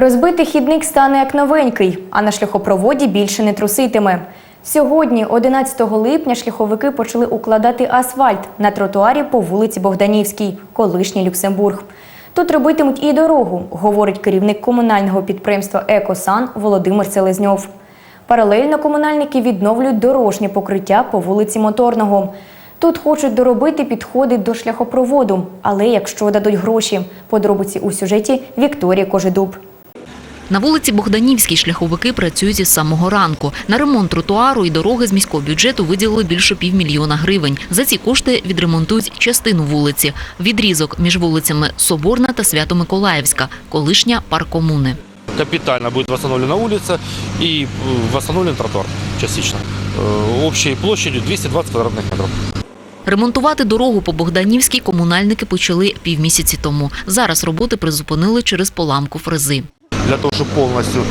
Розбитий хідник стане як новенький, а на шляхопроводі більше не труситиме. Сьогодні, 11 липня, шляховики почали укладати асфальт на тротуарі по вулиці Богданівській, колишній Люксембург. Тут робитимуть і дорогу, говорить керівник комунального підприємства Екосан Володимир Селезньов. Паралельно комунальники відновлюють дорожнє покриття по вулиці Моторного. Тут хочуть доробити підходи до шляхопроводу, але якщо дадуть гроші. Подробиці у сюжеті Вікторії Кожедуб. На вулиці Богданівській шляховики працюють із самого ранку. На ремонт тротуару і дороги з міського бюджету виділили більше півмільйона гривень. За ці кошти відремонтують частину вулиці. Відрізок між вулицями Соборна та Свято-Миколаївська, колишня паркомуни. капитально будет восстановлена улица и э, восстановлен тротуар частично. Э, Общей площадью 220 квадратных метров. Ремонтувати дорогу по Богданівській комунальники почали півмісяці тому. Зараз роботи призупинили через поламку фрези. Для того, чтобы полностью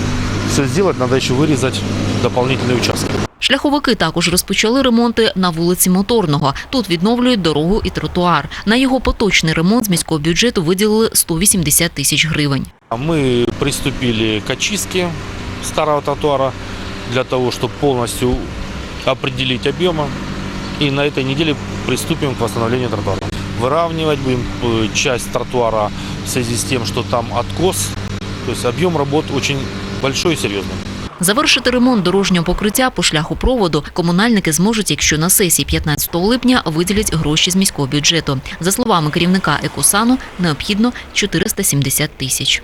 все сделать, надо еще вырезать дополнительные участки. Шляховики також розпочали ремонти на вулиці Моторного. Тут відновлюють дорогу і тротуар. На його поточний ремонт з міського бюджету виділили 180 тисяч гривень. А Мы приступили к очистке старого тротуара для того, чтобы полностью определить объемы. И на этой неделе приступим к восстановлению тротуара. Выравнивать будем э, часть тротуара в связи с тем, что там откос. То есть объем работ очень большой и серьезный. Завершити ремонт дорожнього покриття по шляху проводу комунальники зможуть, якщо на сесії 15 липня виділять гроші з міського бюджету. За словами керівника Екосану, необхідно 470 тисяч.